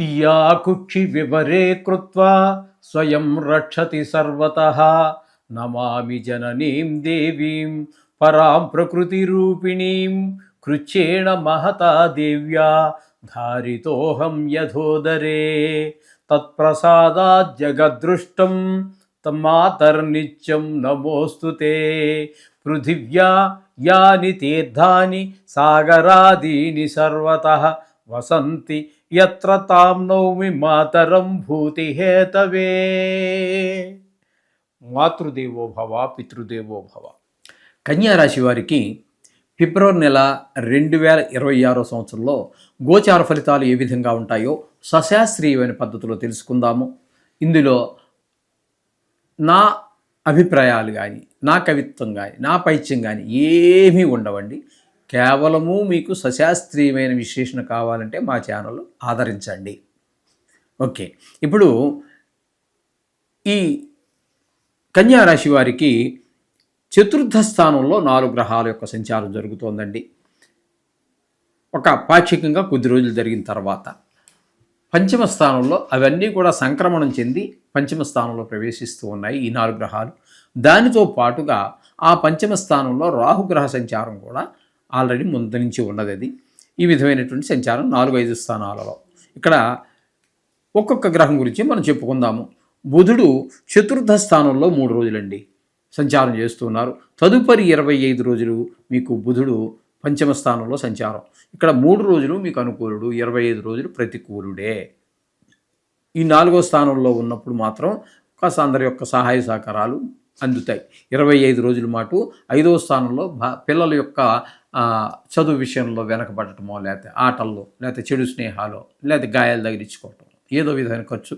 या कुक्षि विवरे कृत्वा स्वयं रक्षति सर्वतः नमामि जननीं देवीं परां प्रकृतिरूपिणीं कृच्छेण महता देव्या धारितोऽहं यथोदरे तत्प्रसादात् जगद्दृष्टं तमातर्नित्यं नमोऽस्तु ते पृथिव्या यानि तीर्थानि सागरादीनि सर्वतः వసంతి ఎత్ర తాం నౌమి మాతరం భూతిహేతవే మాతృదేవో భవ పితృదేవో భవ కన్యారాశి వారికి ఫిబ్రవరి నెల రెండు వేల ఇరవై ఆరో సంవత్సరంలో గోచార ఫలితాలు ఏ విధంగా ఉంటాయో సశాస్త్రీయమైన పద్ధతిలో తెలుసుకుందాము. ఇందులో నా అభిప్రాయాలు కానీ నా కవిత్వం కానీ నా పైత్యం కానీ ఏమీ ఉండవండి. కేవలము మీకు సశాస్త్రీయమైన విశ్లేషణ కావాలంటే మా ఛానల్ ఆదరించండి. ఓకే. ఇప్పుడు ఈ కన్యారాశి వారికి చతుర్థ స్థానంలో నాలుగు గ్రహాల యొక్క సంచారం జరుగుతోందండి. ఒక పాక్షికంగా కొద్ది రోజులు జరిగిన తర్వాత పంచమ స్థానంలో అవన్నీ కూడా సంక్రమణం చెంది పంచమ స్థానంలో ప్రవేశిస్తూ ఉన్నాయి ఈ నాలుగు గ్రహాలు. దానితో పాటుగా ఆ పంచమ స్థానంలో రాహుగ్రహ సంచారం కూడా ఆల్రెడీ ముందు నుంచి ఉన్నది అది. ఈ విధమైనటువంటి సంచారం నాలుగు ఐదు స్థానాలలో. ఇక్కడ ఒక్కొక్క గ్రహం గురించి మనం చెప్పుకుందాము. బుధుడు చతుర్థ స్థానంలో మూడు రోజులండి సంచారం చేస్తున్నారు తదుపరి ఇరవై ఐదు రోజులు మీకు బుధుడు పంచమ స్థానంలో సంచారం. ఇక్కడ మూడు రోజులు మీకు అనుకూలుడు ఇరవై ఐదు రోజులు ప్రతికూలుడే. ఈ నాలుగో స్థానంలో ఉన్నప్పుడు మాత్రం కాస్త అందరి యొక్క సహాయ సహకారాలు అందుతాయి. ఇరవై ఐదు రోజుల మాటు ఐదవ స్థానంలో పిల్లల యొక్క చదువు విషయంలో వెనకబడటమో లేకపోతే ఆటల్లో లేకపోతే చెడు స్నేహాలు లేకపోతే గాయాలు తగిలించుకోవటం ఏదో విధమైన ఖర్చు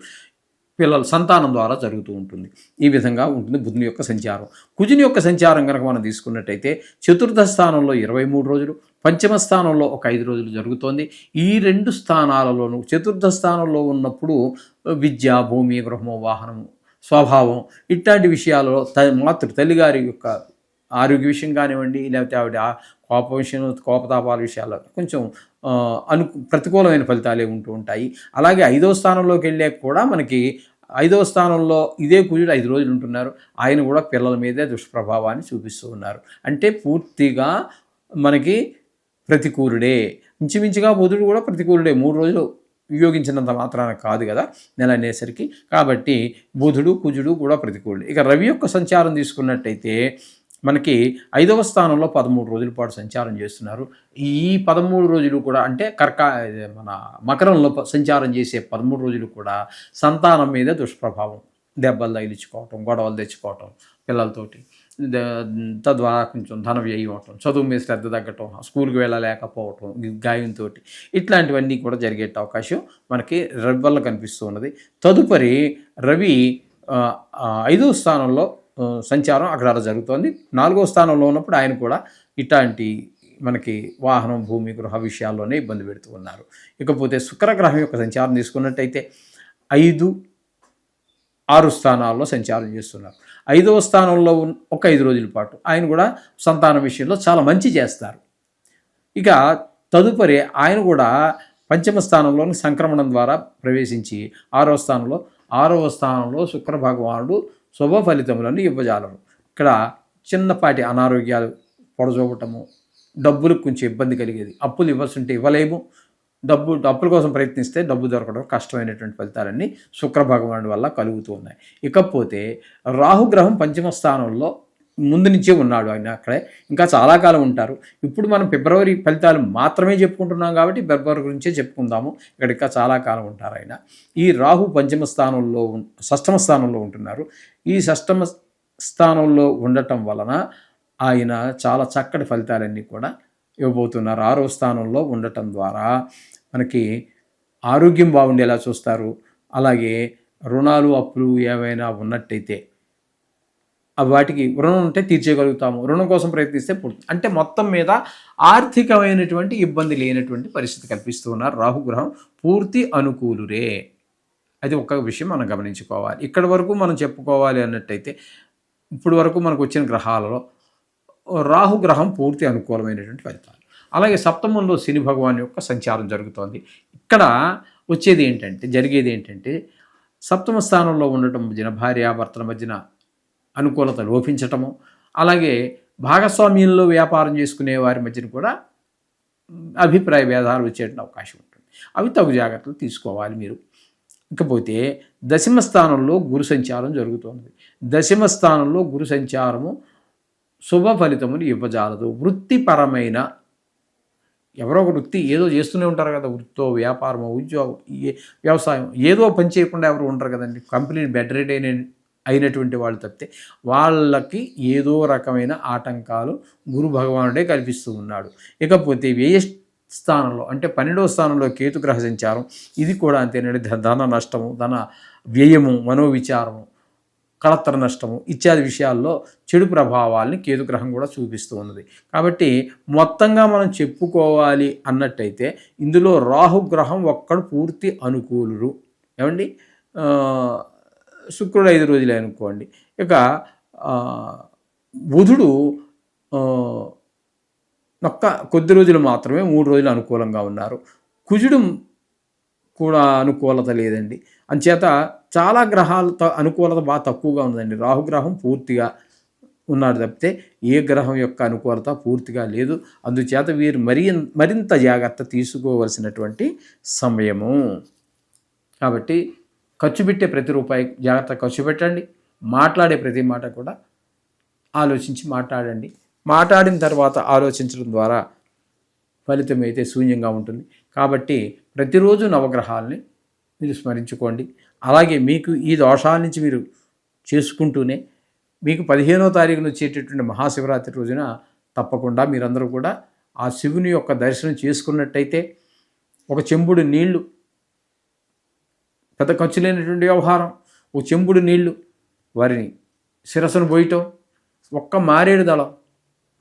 పిల్లల సంతానం ద్వారా జరుగుతూ ఉంటుంది. ఈ విధంగా ఉంటుంది బుధుని యొక్క సంచారం. కుజుని యొక్క సంచారం కనుక మనం తీసుకున్నట్టయితే చతుర్థ స్థానంలో ఇరవై మూడు రోజులు పంచమ స్థానంలో ఒక ఐదు రోజులు జరుగుతోంది. ఈ రెండు స్థానాలలోనూ చతుర్థ స్థానంలో ఉన్నప్పుడు విద్య భూమి గృహము వాహనము స్వభావం ఇట్లాంటి విషయాలలో త మాతృ తల్లిగారి యొక్క ఆరోగ్య విషయం కానివ్వండి లేకపోతే ఆవిడ కోప విషయం కోపతాపాల విషయాల్లో కొంచెం అను ప్రతికూలమైన ఫలితాలే ఉంటూ ఉంటాయి. అలాగే ఐదో స్థానంలోకి వెళ్ళే కూడా మనకి ఐదవ స్థానంలో ఇదే కుజుడు ఐదు రోజులు ఉంటున్నారు. ఆయన కూడా పిల్లల మీదే దుష్ప్రభావాన్ని చూపిస్తూ ఉన్నారు. అంటే పూర్తిగా మనకి ప్రతికూలుడే. ఇంచుమించుగా బుధుడు కూడా ప్రతికూలుడే. మూడు రోజులు వియోగించినంత మాత్రాన కాదు కదా నెల అనేసరికి. కాబట్టి బుధుడు కుజుడు కూడా ప్రతికూలుడు. ఇక రవి యొక్క సంచారం తీసుకున్నట్టయితే మనకి ఐదవ స్థానంలో పదమూడు రోజుల పాటు సంచారం చేస్తున్నారు. ఈ పదమూడు రోజులు కూడా అంటే కర్కా మన మకరంలో సంచారం చేసే పదమూడు రోజులు కూడా సంతానం మీద దుష్ప్రభావం దెబ్బలు తగిలించుకోవటం గొడవలు తెచ్చుకోవటం పిల్లలతోటి. తద్వారా కొంచెం ధన వ్యయం అవటం చదువు మీద శ్రద్ధ తగ్గటం స్కూల్కి వెళ్ళలేకపోవటం గాయంతో ఇట్లాంటివన్నీ కూడా జరిగే అవకాశం మనకి రవి వల్ల కనిపిస్తూ ఉన్నది. తదుపరి రవి ఐదో స్థానంలో సంచారం అక్కడ జరుగుతోంది. నాలుగో స్థానంలో ఉన్నప్పుడు ఆయన కూడా ఇట్లాంటి మనకి వాహనం భూమి గృహ విషయాల్లోనే ఇబ్బంది పెడుతూ ఉన్నారు. ఇకపోతే శుక్రగ్రహం యొక్క సంచారం తీసుకున్నట్టయితే ఐదు ఆరు స్థానాల్లో సంచారం చేస్తున్నారు. ఐదవ స్థానంలో ఒక ఐదు రోజుల పాటు ఆయన కూడా సంతానం విషయంలో చాలా మంచి చేస్తారు. ఇక తదుపరి ఆయన కూడా పంచమ స్థానంలోని సంక్రమణం ద్వారా ప్రవేశించి ఆరవ స్థానంలో ఆరవ స్థానంలో శుక్ర భగవానుడు శుభ ఫలితములను ఇవ్వజాలరు. ఇక్కడ చిన్నపాటి అనారోగ్యాలు పొడజోపటము డబ్బులకు కొంచెం ఇబ్బంది కలిగేది. అప్పులు ఇవ్వాల్సింటే ఇవ్వలేము. డబ్బు డబ్బుల కోసం ప్రయత్నిస్తే డబ్బు దొరకడం కష్టమైనటువంటి ఫలితాలన్నీ శుక్ర భగవానుడి వల్ల కలుగుతూ ఉన్నాయి. ఇకపోతే రాహుగ్రహం పంచమ స్థానంలో ముందు నుంచే ఉన్నాడు ఆయన అక్కడే. ఇంకా చాలా కాలం ఉంటారు. ఇప్పుడు మనం ఫిబ్రవరి ఫలితాలు మాత్రమే చెప్పుకుంటున్నాం కాబట్టి ఫిబ్రవరి గురించే చెప్పుకుందాము. ఇక్కడ ఇంకా చాలా కాలం ఉంటారు ఆయన. ఈ రాహు పంచమ స్థానంలో షష్టమ స్థానంలో ఉంటున్నారు. ఈ షష్టమ స్థానంలో ఉండటం వలన ఆయన చాలా చక్కటి ఫలితాలన్నీ కూడా ఇవ్వబోతున్నారు. ఆరో స్థానంలో ఉండటం ద్వారా మనకి ఆరోగ్యం బాగుండేలా చూస్తారు. అలాగే రుణాలు అప్పులు ఏవైనా ఉన్నట్టయితే వాటికి రుణం ఉంటే తీర్చేయగలుగుతాము. రుణం కోసం ప్రయత్నిస్తే అంటే మొత్తం మీద ఆర్థికమైనటువంటి ఇబ్బంది లేనటువంటి పరిస్థితి కల్పిస్తూ ఉన్నారు రాహుగ్రహం పూర్తి అనుకూలురే. అది ఒక విషయం మనం గమనించుకోవాలి. ఇక్కడ వరకు మనం చెప్పుకోవాలి అన్నట్టయితే ఇప్పుడు వరకు మనకు వచ్చిన గ్రహాలలో రాహుగ్రహం పూర్తి అనుకూలమైనటువంటి ఫలితాలు. అలాగే సప్తమంలో శని భగవాన్ యొక్క సంచారం జరుగుతోంది. ఇక్కడ వచ్చేది ఏంటంటే జరిగేది ఏంటంటే సప్తమ స్థానంలో ఉండటం మధ్యన భార్యాభర్తల మధ్యన అనుకూలత లోపించటము. అలాగే భాగస్వామ్యంలో వ్యాపారం చేసుకునే వారి మధ్యన కూడా అభిప్రాయ భేదాలు వచ్చేట అవకాశం ఉంటుంది. అవి తగు జాగ్రత్తలు తీసుకోవాలి మీరు. ఇకపోతే దశమ స్థానంలో గురు సంచారం జరుగుతోంది. దశమ స్థానంలో గురు సంచారము శుభ ఫలితములు ఇవ్వజాలదు. వృత్తిపరమైన ఎవరో ఒక వృత్తి ఏదో చేస్తూనే ఉంటారు కదా వృత్తో వ్యాపారమో ఉద్యోగం ఏ- వ్యవసాయం ఏదో పని చేయకుండా ఎవరు ఉంటారు కదండి. కంపెనీ బెడ్ అయిన అయినటువంటి వాళ్ళు తప్పితే వాళ్ళకి ఏదో రకమైన ఆటంకాలు గురు భగవానుడే కల్పిస్తూ ఉన్నాడు. ఇకపోతే వ్యయ స్థానంలో అంటే పన్నెండవ స్థానంలో కేతుగ్రహ సంచారం ఇది కూడా అంతేనండి. ధన నష్టము ధన వ్యయము మనోవిచారము కళత్ర నష్టము ఇత్యాది విషయాల్లో చెడు ప్రభావాల్ని కేతుగ్రహం కూడా చూపిస్తూ ఉన్నది. కాబట్టి మొత్తంగా మనం చెప్పుకోవాలి అన్నట్టయితే ఇందులో రాహుగ్రహం ఒక్కడు పూర్తి అనుకూలుడు. ఏమండి? శుక్రుడు ఐదు రోజులే అనుకోండి ఇక బుధుడు నొక్క కొద్ది రోజులు మాత్రమే మూడు రోజులు అనుకూలంగా ఉన్నారు. కుజుడు కూడా అనుకూలత లేదండి. అంచేత చాలా గ్రహాలతో అనుకూలత బాగా తక్కువగా ఉందండి రాహుగ్రహం పూర్తిగా ఉన్నాడు తప్పితే ఏ గ్రహం యొక్క అనుకూలత పూర్తిగా లేదు. అందుచేత వీరు మరి మరింత జాగ్రత్త తీసుకోవలసినటువంటి సమయము. కాబట్టి ఖర్చు పెట్టే ప్రతి రూపాయి జాగ్రత్త ఖర్చు పెట్టండి. మాట్లాడే ప్రతి మాట కూడా ఆలోచించి మాట్లాడండి. మాట్లాడిన తర్వాత ఆలోచించడం ద్వారా ఫలితం అయితే శూన్యంగా ఉంటుంది. కాబట్టి ప్రతిరోజు నవగ్రహాలని మీరు స్మరించుకోండి. అలాగే మీకు ఈ దోషాల నుంచి మీరు చేసుకుంటూనే మీకు పదిహేనో తారీఖున వచ్చేటటువంటి మహాశివరాత్రి రోజున తప్పకుండా మీరందరూ కూడా ఆ శివుని యొక్క దర్శనం చేసుకున్నట్టయితే ఒక చెంబుడు నీళ్ళు పెద్ద ఖర్చు లేనటువంటి వ్యవహారం. ఓ చెంబుడు నీళ్ళు వారిని శిరస్సును పోయటం ఒక్క మారేడు దళం.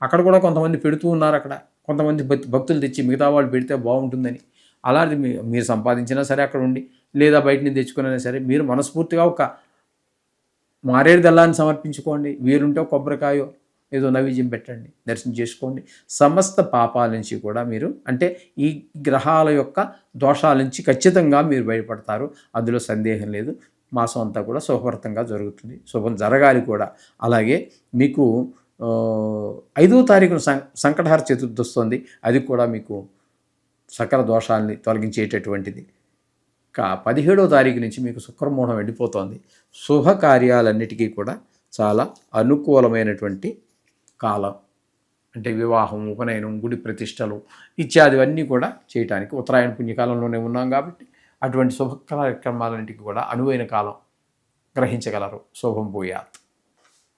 అక్కడ కూడా కొంతమంది పెడుతూ ఉన్నారు అక్కడ. కొంతమంది భక్తులు తెచ్చి మిగతా వాళ్ళు పెడితే బాగుంటుందని. అలాంటి మీ మీరు సంపాదించినా సరే అక్కడ ఉండి లేదా బయట నుంచి తెచ్చుకున్నా సరే మీరు మనస్ఫూర్తిగా ఒక మారేడు దళాన్ని సమర్పించుకోండి. వీరుంటే కొబ్బరికాయో ఏదో నైవేద్యం పెట్టండి దర్శనం చేసుకోండి. సమస్త పాపాల నుంచి కూడా మీరు అంటే ఈ గ్రహాల యొక్క దోషాల నుంచి ఖచ్చితంగా మీరు బయటపడతారు. అందులో సందేహం లేదు. మాసం అంతా కూడా శుభవర్తంగా జరుగుతుంది. శుభం జరగాలి కూడా. అలాగే మీకు ఐదో తారీఖున సం సంకటహార చతుర్థి వస్తుంది. అది కూడా మీకు సకల దోషాలని తొలగించేటటువంటిది. కా పదిహేడో తారీఖు నుంచి మీకు శుక్రమోహం వెళ్ళిపోతోంది శుభకార్యాలన్నిటికీ కూడా చాలా అనుకూలమైనటువంటి కాలం అంటే వివాహం ఉపనయనం గుడి ప్రతిష్టలు ఇత్యాదివన్నీ కూడా చేయటానికి ఉత్తరాయణ పుణ్యకాలంలోనే ఉన్నాం కాబట్టి అటువంటి శుభ కార్యక్రమాలన్నింటికి కూడా అనువైన కాలం గ్రహించగలరు. శుభం పోయాత్